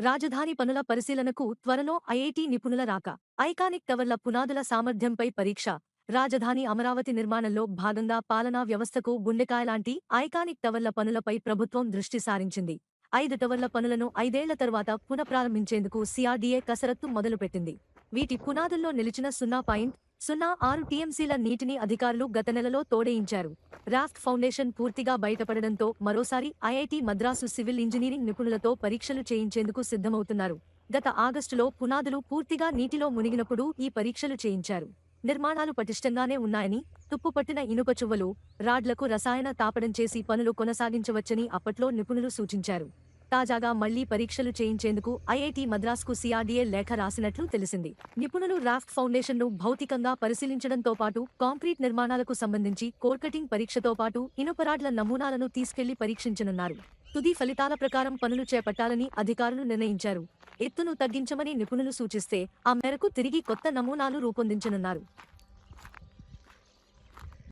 రాజధాని పనుల పరిశీలనకు త్వరలో ఐఐటి నిపుణుల రాక. ఐకానిక్ టవర్ల పునాదుల సామర్థ్యంపై పరీక్ష. రాజధాని అమరావతి నిర్మాణంలో భాగంగా పాలనా వ్యవస్థకు గుండెకాయలాంటి ఐకానిక్ టవర్ల పనులపై ప్రభుత్వం దృష్టి సారించింది. ఐదు టవర్ల పనులను ఐదేళ్ళ తర్వాత పునఃప్రారంభించేందుకు సిఆర్డీఏ కసరత్తు మొదలుపెట్టింది. వీటి పునాదుల్లో నిలిచిన సున్నా పాయింట్ సున్నా ఆరు టీఎంసీల నీటిని అధికారులు గత నెలలో తోడేయించారు. రాఫ్ట్ ఫౌండేషన్ పూర్తిగా బయటపడడంతో మరోసారి ఐఐటి మద్రాసు సివిల్ ఇంజనీరింగ్ నిపుణులతో పరీక్షలు చేయించేందుకు సిద్ధమవుతున్నారు. గత ఆగస్టులో పునాదులు పూర్తిగా నీటిలో మునిగినప్పుడు ఈ పరీక్షలు చేయించారు. నిర్మాణాలు పటిష్టంగానే ఉన్నాయని తుప్పుపట్టిన ఇనుప చువ్వలు రాడ్లకు రసాయన తాపడం చేసి పనులు కొనసాగించవచ్చని అప్పట్లో నిపుణులు సూచించారు. తాజాగా మళ్ళీ పరీక్షలు చేయించేందుకు ఐఐటి మద్రాస్కు సిఆర్డీఏ లేఖ రాసినట్లు తెలిసింది. నిపుణులు రాఫ్ట్ ఫౌండేషన్ను భౌతికంగా పరిశీలించడంతో పాటు కాంక్రీట్ నిర్మాణాలకు సంబంధించి కోర్కటింగ్ పరీక్షతో పాటు ఇనుపరాడ్ల నమూనాలను తీసుకెళ్ళి పరీక్షించనున్నారు. తుది ఫలితాల ప్రకారం పనులు చేపట్టాలని అధికారులు నిర్ణయించారు. ఎత్తును తగ్గించమని నిపుణులు సూచిస్తే ఆ మేరకు తిరిగి కొత్త నమూనాలు రూపొందించనున్నారు.